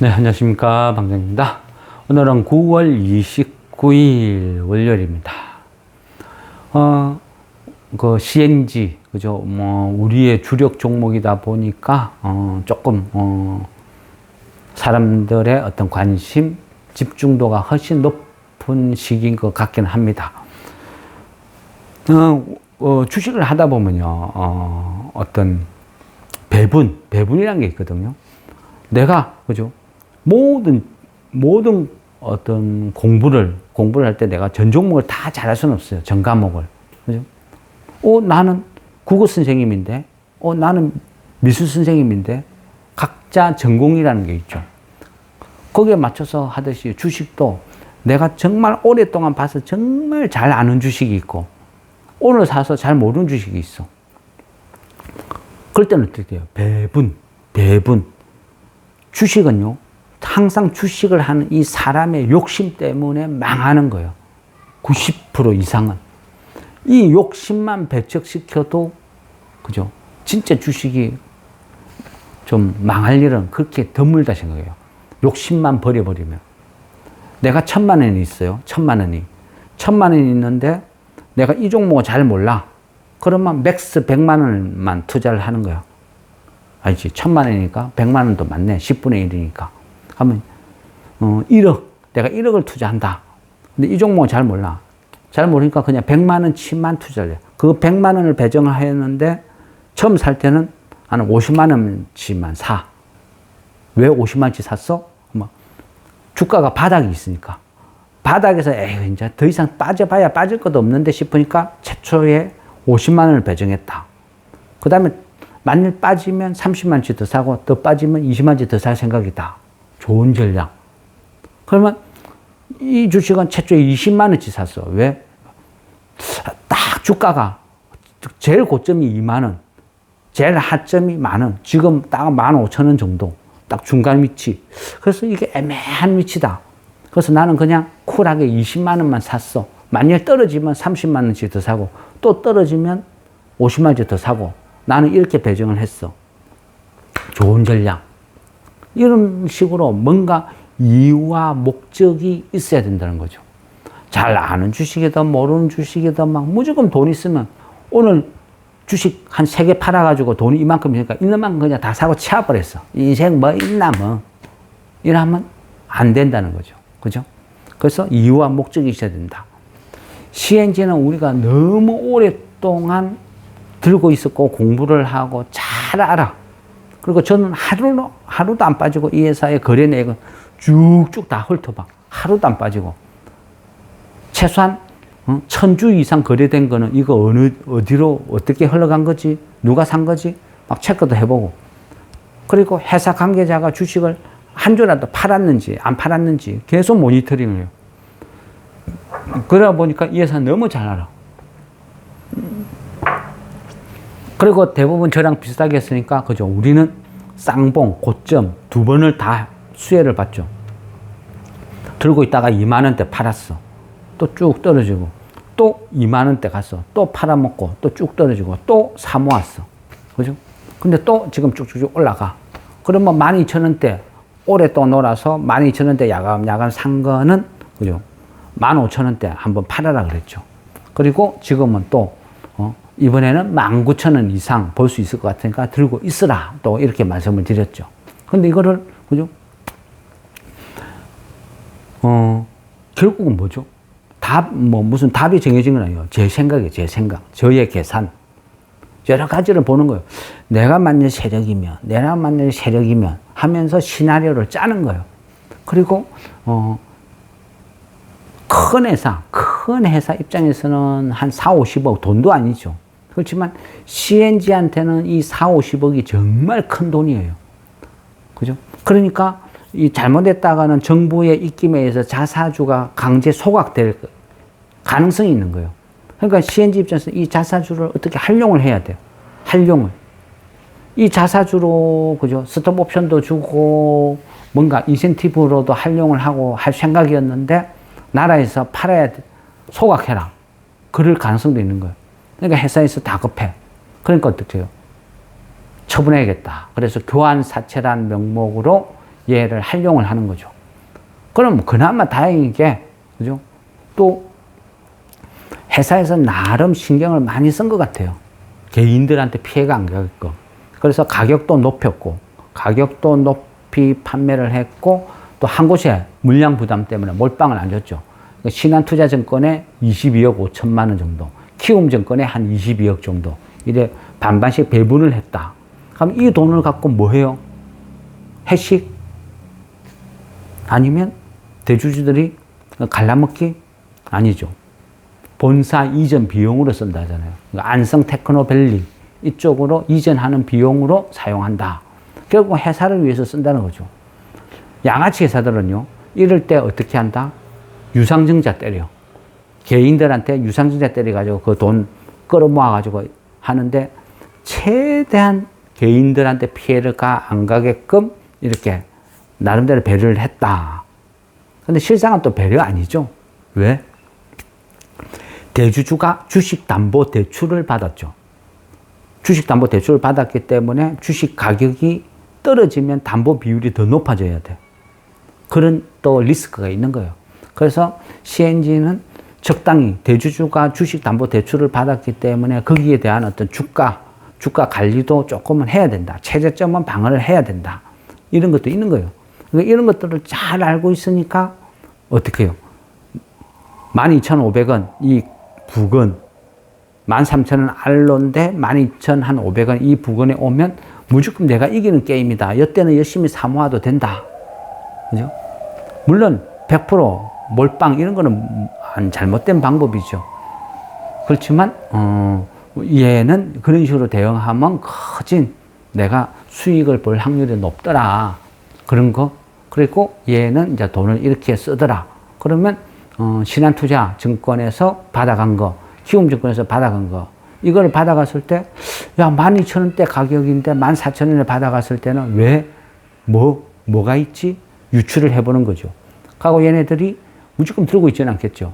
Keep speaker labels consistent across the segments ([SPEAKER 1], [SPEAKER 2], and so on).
[SPEAKER 1] 네, 안녕하십니까. 방장입니다. 오늘은 9월 29일 월요일입니다. 어, 그 CNG, 그죠. 뭐, 우리의 주력 종목이다 보니까, 어, 조금, 어, 사람들의 어떤 관심, 집중도가 훨씬 높은 시기인 것 같긴 합니다. 어, 어, 주식을 하다 보면요, 어, 어떤 배분, 배분이라는 게 있거든요. 내가, 그죠? 모든, 모든 어떤 공부를, 공부를 할 때 내가 전 종목을 다 잘할 수는 없어요. 전 과목을. 그죠? 어, 나는 국어 선생님인데, 어, 나는 미술 선생님인데, 각자 전공이라는 게 있죠. 거기에 맞춰서 하듯이 주식도 내가 정말 오랫동안 봐서 정말 잘 아는 주식이 있고, 오늘 사서 잘 모르는 주식이 있어. 그럴 때는 어떻게 돼요? 배분, 배분. 주식은요, 항상 주식을 하는 이 사람의 욕심 때문에 망하는 거예요. 90% 이상은. 이 욕심만 배척시켜도, 그죠? 진짜 주식이 좀 망할 일은 그렇게 드물다 생각해요. 욕심만 버려버리면. 내가 천만 원이 있어요. 천만 원이. 천만 원이 있는데 내가 이 종목을 잘 몰라. 그러면 맥스 100만 원만 투자를 하는 거야. 알지? 천만 원이니까 100만 원도 맞네. 10분의 1이니까. 하면, 어, 1억. 내가 1억을 투자한다. 근데 이 종목은 잘 몰라. 잘 모르니까 그냥 100만 원치만 투자를 해. 그 100만 원을 배정을 했는데 처음 살 때는 한 50만 원치만 사. 왜 50만 원치 샀어? 뭐, 주가가 바닥이 있으니까. 바닥에서 에이, 이제 더 이상 빠져봐야 빠질 것도 없는데 싶으니까 최초에 50만 원을 배정했다. 그 다음에 만일 빠지면 30만 원치 더 사고 더 빠지면 20만 원치 더 살 생각이다. 좋은 전략. 그러면 이 주식은 최초에 20만 원치 샀어. 왜? 딱 주가가 제일 고점이 2만 원, 제일 하점이 만 원, 지금 딱 15,000원 정도. 딱 중간 위치. 그래서 이게 애매한 위치다. 그래서 나는 그냥 쿨하게 20만 원만 샀어. 만약 떨어지면 30만원치 더 사고, 또 떨어지면 50만원치 더 사고, 나는 이렇게 배정을 했어. 좋은 전략. 이런 식으로 뭔가 이유와 목적이 있어야 된다는 거죠. 잘 아는 주식이든 모르는 주식이든 막 무조건 돈 있으면 오늘 주식 한 세 개 팔아가지고 돈이 이만큼이니까 있는 만큼 그냥 다 사고 치워버렸어. 인생 뭐 있나 뭐. 이러면 안 된다는 거죠. 그죠? 그래서 이유와 목적이 있어야 된다. CNG는 우리가 너무 오랫동안 들고 있었고 공부를 하고 잘 알아. 그리고 저는 하루, 하루도 안 빠지고 이 회사의 거래 내역은 쭉쭉 다 훑어봐. 하루도 안 빠지고. 최소한 어? 천주 이상 거래된 거는 이거 어느, 어디로 어떻게 흘러간 거지? 누가 산 거지? 막 체크도 해보고. 그리고 회사 관계자가 주식을 한 주라도 팔았는지 안 팔았는지 계속 모니터링을 해요. 그러다 보니까 이 회사 너무 잘 알아. 그리고 대부분 저랑 비슷하게 했으니까, 그죠. 우리는 쌍봉, 고점 두 번을 다 수혜를 받죠. 들고 있다가 2만원대 팔았어. 또 쭉 떨어지고, 또 2만원대 갔어. 또 팔아먹고, 또 쭉 떨어지고, 또 사모았어. 그죠? 근데 또 지금 쭉쭉쭉 올라가. 그러면 12,000원대 올해 또 놀아서 12,000원대 야간야간 산 거는, 그죠? 15,000원대 한번 팔아라 그랬죠. 그리고 지금은 또, 어, 이번에는 19,000원 이상 볼수 있을 것 같으니까 들고 있으라. 또 이렇게 말씀을 드렸죠. 근데 이거를, 그죠? 어, 결국은 뭐죠? 답, 뭐, 무슨 답이 정해진 건 아니에요. 제 생각이에요, 제 생각. 저의 계산. 여러 가지를 보는 거예요. 내가 만일 세력이면, 내가 만일 세력이면 하면서 시나리오를 짜는 거예요. 그리고, 어, 큰 회사, 큰 회사 입장에서는 한 4, 50억 돈도 아니죠. 그렇지만 CNG한테는 이 4, 50억이 정말 큰 돈이에요. 그죠? 그러니까 이 잘못했다가는 정부의 입김에 의해서 자사주가 강제 소각될 가능성이 있는 거예요. 그러니까 CNG 입장에서 이 자사주를 어떻게 활용을 해야 돼요. 활용을. 이 자사주로, 그죠? 스톱 옵션도 주고, 뭔가 인센티브로도 활용을 하고 할 생각이었는데, 나라에서 팔아야 돼. 소각해라. 그럴 가능성도 있는 거예요. 그러니까 회사에서 다급해. 그러니까 어떻게 해요? 처분해야겠다. 그래서 교환 사채란 명목으로 얘를 활용을 하는 거죠. 그럼 그나마 다행인 게, 그죠? 또 회사에서 나름 신경을 많이 쓴 것 같아요. 개인들한테 피해가 안 가게끔. 그래서 가격도 높였고, 가격도 높이 판매를 했고, 또 한 곳에 물량 부담 때문에 몰빵을 안 줬죠. 신한투자증권에 22억 5천만 원 정도, 키움증권에 한 22억 정도, 이래 반반씩 배분을 했다. 그럼 이 돈을 갖고 뭐 해요? 회식? 아니면 대주주들이 갈라먹기? 아니죠. 본사 이전 비용으로 쓴다잖아요. 그러니까 안성 테크노밸리 이쪽으로 이전하는 비용으로 사용한다. 결국 회사를 위해서 쓴다는 거죠. 양아치 회사들은요, 이럴 때 어떻게 한다? 유상증자 때려. 개인들한테 유상증자 때려가지고 그 돈 끌어모아가지고 하는데 최대한 개인들한테 피해가 안 가게끔 이렇게 나름대로 배려를 했다. 근데 실상은 또 배려 아니죠. 왜? 대주주가 주식담보대출을 받았죠. 주식담보대출을 받았기 때문에 주식 가격이 떨어지면 담보 비율이 더 높아져야 돼. 그런 또 리스크가 있는 거예요. 그래서 CNG는 적당히 대주주가 주식담보대출을 받았기 때문에 거기에 대한 어떤 주가, 주가 관리도 조금은 해야 된다. 최저점은 방어를 해야 된다. 이런 것도 있는 거예요. 그러니까 이런 것들을 잘 알고 있으니까 어떻게 해요? 12,500원 이 부근 13,000원 알로인데 12,500원 이 부근에 오면 무조건 내가 이기는 게임이다. 이때는 열심히 사모아도 된다. 그죠? 물론 100% 몰빵 이런 거는 안 잘못된 방법이죠. 그렇지만 어, 얘는 그런 식으로 대응하면 커진 내가 수익을 볼 확률이 높더라. 그런 거. 그리고 얘는 이제 돈을 이렇게 쓰더라. 그러면 어, 신한투자 증권에서 받아간 거, 키움증권에서 받아간 거, 이걸 받아갔을 때, 야, 12,000원대 가격인데 14,000원에 받아갔을 때는 왜, 뭐, 뭐가 있지? 유출을 해보는 거죠. 하고 얘네들이 무조건 들고 있지는 않겠죠.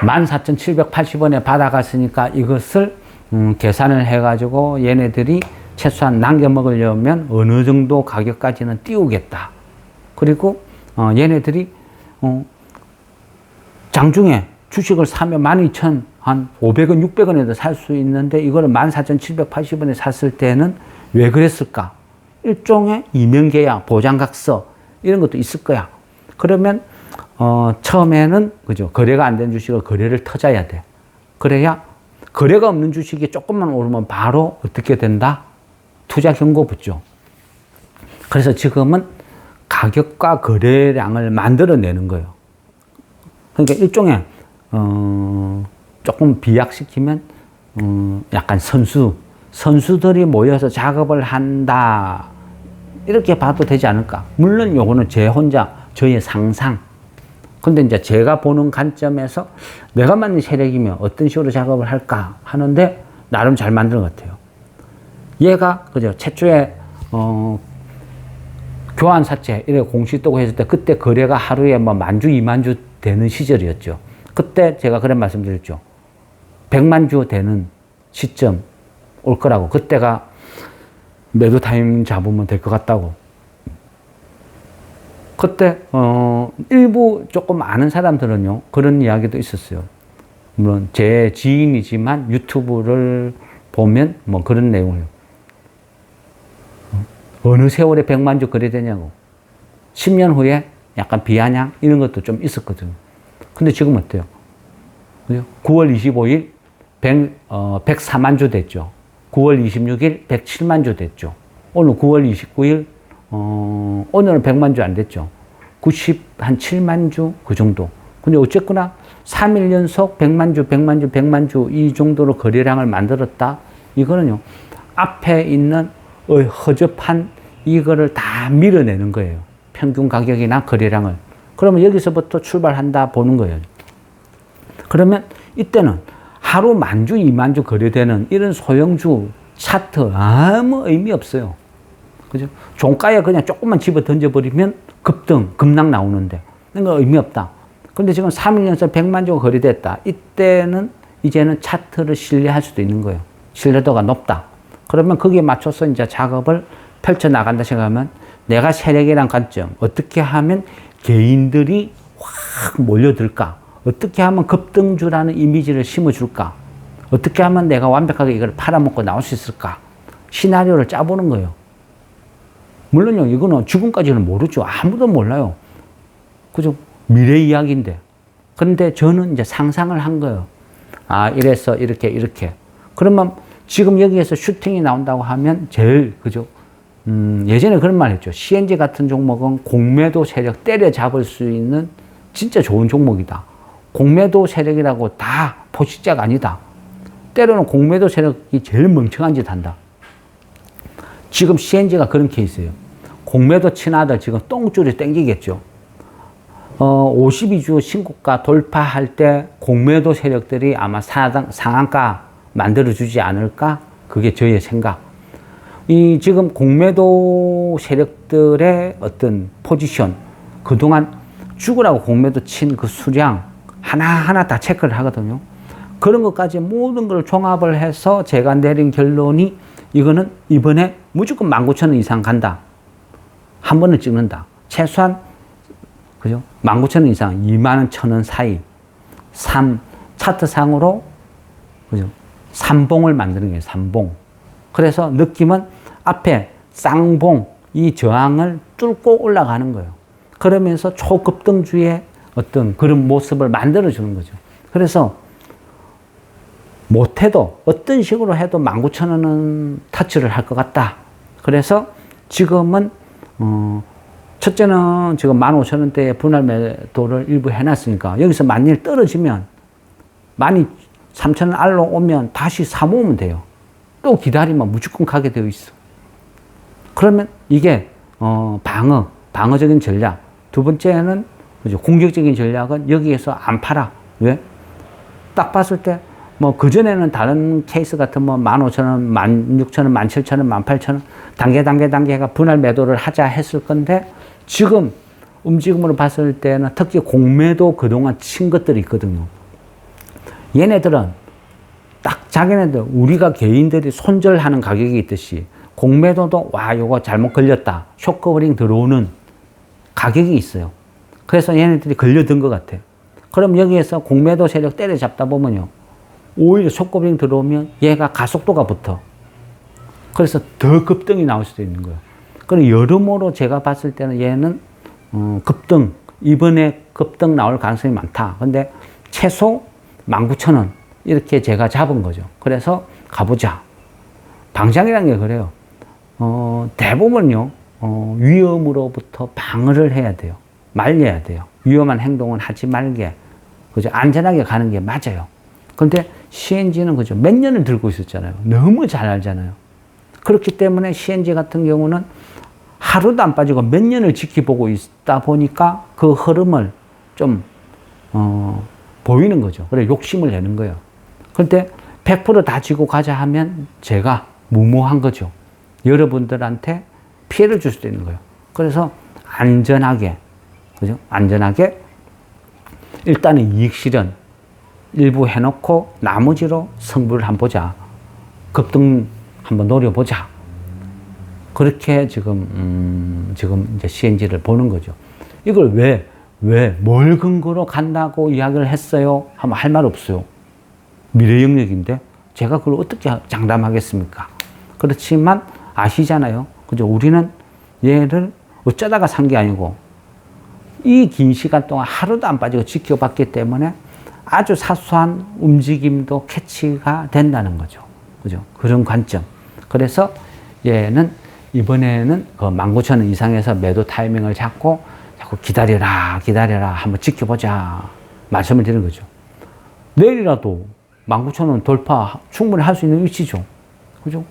[SPEAKER 1] 14,780원에 받아갔으니까 이것을 음, 계산을 해가지고 얘네들이 최소한 남겨 먹으려면 어느 정도 가격까지는 띄우겠다. 그리고 어, 얘네들이 어, 장중에 주식을 사면 12,000, 한 500원, 600원에도 살 수 있는데 이거를 14,780원에 샀을 때는 왜 그랬을까? 일종의 이명계약, 보장각서 이런 것도 있을 거야. 그러면 어, 처음에는 그죠 거래가 안 된 주식을 거래를 터져야 돼. 그래야 거래가 없는 주식이 조금만 오르면 바로 어떻게 된다? 투자 경고 붙죠. 그래서 지금은 가격과 거래량을 만들어내는 거예요. 그러니까 일종의 어, 조금 비약시키면 음, 약간 선수 선수들이 모여서 작업을 한다 이렇게 봐도 되지 않을까? 물론 요거는 제 혼자 저의 상상. 근데 이제 제가 보는 관점에서 내가 만든 세력이면 어떤 식으로 작업을 할까 하는데 나름 잘 만든 것 같아요. 얘가 그죠 최초에 어, 교환 사채 이래 공시 뜨고 했을 때 그때 거래가 하루에 뭐 만주 이만주 되는 시절이었죠. 그때 제가 그런 말씀드렸죠. 백만주 되는 시점 올 거라고. 그때가 매도 타임 잡으면 될 것 같다고. 그때 어 일부 조금 아는 사람들은요 그런 이야기도 있었어요. 물론 제 지인이지만 유튜브를 보면 뭐 그런 내용을 어느 세월에 백만 주 거래되냐고. 10년 후에 약간 비아냥 이런 것도 좀 있었거든요. 근데 지금 어때요? 그죠? 9월 25일 100, 어, 104만 주 됐죠. 9월 26일 107만 주 됐죠. 오늘 9월 29일 어, 오늘은 100만 주 안 됐죠. 90, 한 7만 주 그 정도. 근데 어쨌거나 3일 연속 100만 주, 100만 주, 100만 주 이 정도로 거래량을 만들었다. 이거는요. 앞에 있는 허접한 이거를 다 밀어내는 거예요. 평균 가격이나 거래량을. 그러면 여기서부터 출발한다 보는 거예요. 그러면 이때는 하루 만주, 이만주 거래되는 이런 소형주 차트 아무 의미 없어요. 그죠? 종가에 그냥 조금만 집어 던져버리면 급등, 급락 나오는데. 그러니까 의미 없다. 근데 지금 3일 연속 100만 주가 거래됐다. 이때는 이제는 차트를 신뢰할 수도 있는 거예요. 신뢰도가 높다. 그러면 거기에 맞춰서 이제 작업을 펼쳐 나간다 생각하면 내가 세력이란 관점 어떻게 하면 개인들이 확 몰려들까? 어떻게 하면 급등주라는 이미지를 심어줄까? 어떻게 하면 내가 완벽하게 이걸 팔아먹고 나올 수 있을까? 시나리오를 짜보는 거예요. 물론요, 이거는 지금까지는 모르죠. 아무도 몰라요. 그죠? 미래 이야기인데. 그런데 저는 이제 상상을 한 거예요. 아, 이래서 이렇게, 이렇게. 그러면 지금 여기에서 슈팅이 나온다고 하면 제일, 그죠? 음, 예전에 그런 말 했죠. CNG 같은 종목은 공매도 세력 때려잡을 수 있는 진짜 좋은 종목이다. 공매도 세력이라고 다 포식자가 아니다. 때로는 공매도 세력이 제일 멍청한 짓 한다. 지금 CNG가 그런 케이스예요. 공매도 친아들 지금 똥줄이 땡기겠죠. 어, 52주 신고가 돌파할 때 공매도 세력들이 아마 상한, 상한가 만들어주지 않을까? 그게 저의 생각. 이 지금 공매도 세력들의 어떤 포지션, 그동안 죽으라고 공매도 친 그 수량 하나하나 다 체크를 하거든요. 그런 것까지 모든 걸 종합을 해서 제가 내린 결론이 이거는 이번에 무조건 19,000원 이상 간다. 한 번을 찍는다. 최소한 그죠? 19,000원 이상 2만 1,000원 사이 3 차트상으로 그죠? 삼봉을 만드는 거예요. 삼봉. 그래서 느낌은 앞에 쌍봉 이 저항을 뚫고 올라가는 거예요. 그러면서 초급등주의 어떤 그런 모습을 만들어 주는 거죠. 그래서 못해도 어떤 식으로 해도 19,000원은 터치를 할 것 같다. 그래서 지금은 어 첫째는 지금 15,000원대에 분할 매도를 일부 해놨으니까 여기서 만일 떨어지면 12,000원 알로 오면 다시 사모으면 돼요. 또 기다리면 무조건 가게 되어 있어. 그러면 이게 어 방어, 방어적인 전략. 두 번째는 그죠? 공격적인 전략은 여기에서 안 팔아. 왜? 딱 봤을 때, 뭐, 그전에는 다른 케이스 같은 뭐, 15,000원, 16,000원, 17,000원, 18,000원, 단계, 단계, 단계가 분할 매도를 하자 했을 건데, 지금 움직임으로 봤을 때는 특히 공매도 그동안 친 것들이 있거든요. 얘네들은 딱 자기네들, 우리가 개인들이 손절하는 가격이 있듯이, 공매도도, 와, 요거 잘못 걸렸다. 쇼커버링 들어오는 가격이 있어요. 그래서 얘네들이 걸려든 것 같아. 그럼 여기에서 공매도 세력 때려잡다 보면요. 오히려 속고빙 들어오면 얘가 가속도가 붙어. 그래서 더 급등이 나올 수도 있는 거예요. 그럼 여러모로 제가 봤을 때는 얘는 어, 급등, 이번에 급등 나올 가능성이 많다. 근데 최소 19,000원 이렇게 제가 잡은 거죠. 그래서 가보자. 방장이라는 게 그래요. 어, 대부분요, 어, 위험으로부터 방어를 해야 돼요. 말려야 돼요. 위험한 행동은 하지 말게. 그죠? 안전하게 가는 게 맞아요. 그런데 CNG는 그죠? 몇 년을 들고 있었잖아요. 너무 잘 알잖아요. 그렇기 때문에 CNG 같은 경우는 하루도 안 빠지고 몇 년을 지켜보고 있다 보니까 그 흐름을 좀, 어, 보이는 거죠. 그래, 욕심을 내는 거예요. 그런데 100%다 지고 가자 하면 제가 무모한 거죠. 여러분들한테 피해를 줄 수도 있는 거예요. 그래서 안전하게 그죠? 안전하게 일단은 이익 실현 일부 해놓고 나머지로 승부를 한번 보자. 급등 한번 노려보자. 그렇게 지금, 음, 지금 이제 CNG를 보는 거죠. 이걸 왜, 왜, 뭘 근거로 간다고 이야기를 했어요? 하면 할 말 없어요. 미래 영역인데 제가 그걸 어떻게 장담하겠습니까? 그렇지만 아시잖아요. 그죠? 우리는 얘를 어쩌다가 산 게 아니고 이 긴 시간 동안 하루도 안 빠지고 지켜봤기 때문에 아주 사소한 움직임도 캐치가 된다는 거죠. 그죠? 그런 관점. 그래서 얘는 이번에는 그 19,000원 이상에서 매도 타이밍을 잡고 자꾸 기다려라, 기다려라, 한번 지켜보자. 말씀을 드리는 거죠. 내일이라도 19,000원 돌파 충분히 할 수 있는 위치죠. 그죠?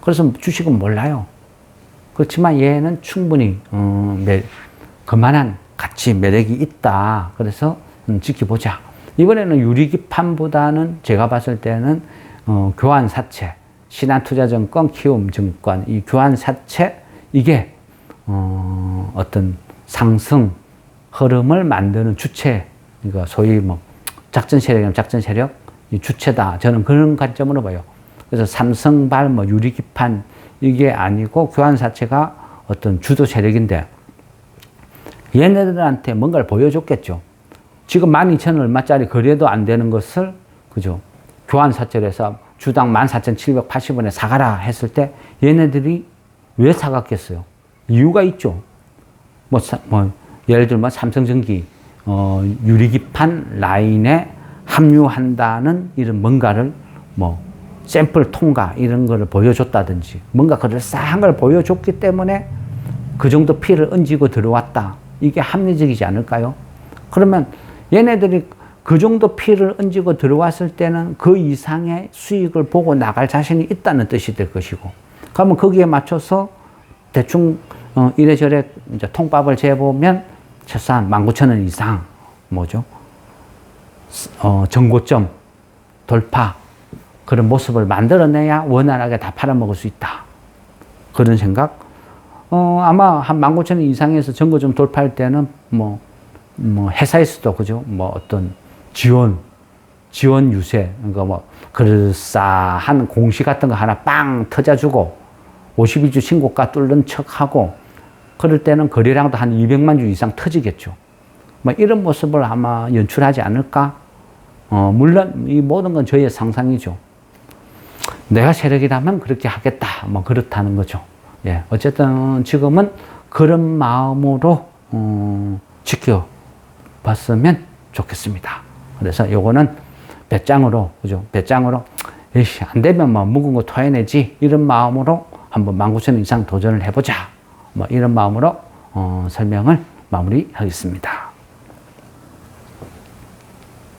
[SPEAKER 1] 그래서 주식은 몰라요. 그렇지만 얘는 충분히, 어, 매, 그만한 가치, 매력이 있다. 그래서 음, 지켜보자. 이번에는 유리기판보다는 제가 봤을 때는 어, 교환 사채, 신한투자증권, 키움증권, 이 교환 사채, 이게 어, 어떤 상승 흐름을 만드는 주체, 이거 소위 뭐 작전 세력이면 작전 세력, 이 주체다. 저는 그런 관점으로 봐요. 그래서 삼성발 뭐 유리기판 이게 아니고 교환사채가 어떤 주도 세력인데 얘네들한테 뭔가를 보여줬겠죠. 지금 12,000 얼마짜리 거래도 안 되는 것을 그죠. 교환사채에서 주당 14,780원에 사가라 했을 때 얘네들이 왜 사갔겠어요? 이유가 있죠. 뭐, 사- 뭐 예를 들면 삼성전기 어, 유리기판 라인에 합류한다는 이런 뭔가를 뭐 샘플 통과 이런 거를 보여줬다든지 뭔가 그럴싸한 걸 보여줬기 때문에 그 정도 피를 얹고 들어왔다. 이게 합리적이지 않을까요? 그러면 얘네들이 그 정도 피를 얹고 들어왔을 때는 그 이상의 수익을 보고 나갈 자신이 있다는 뜻이 될 것이고, 그러면 거기에 맞춰서 대충 어, 이래저래 이제 통밥을 재보면 최소한 19,000원 이상 뭐죠? 어, 정고점 돌파 그런 모습을 만들어내야 원활하게 다 팔아먹을 수 있다. 그런 생각? 어, 아마 한 19,000원 이상에서 정고점 돌파할 때는 뭐, 뭐 회사에서도 그죠? 뭐 어떤 지원, 지원 유세, 그러니까 뭐 그럴싸한 공시 같은 거 하나 빵 터져주고 52주 신고가 뚫는 척 하고 그럴 때는 거래량도 한 200만 주 이상 터지겠죠. 뭐 이런 모습을 아마 연출하지 않을까? 어, 물론 이 모든 건 저희의 상상이죠. 내가 세력이라면 그렇게 하겠다. 뭐 그렇다는 거죠. 예. 어쨌든 지금은 그런 마음으로 음, 지켜봤으면 좋겠습니다. 그래서 요거는 배짱으로 그죠? 배짱으로 에이씨 안 되면 뭐 묵은 거 토해내지 이런 마음으로 한번 19,000원 이상 도전을 해보자. 뭐 이런 마음으로 어, 설명을 마무리하겠습니다.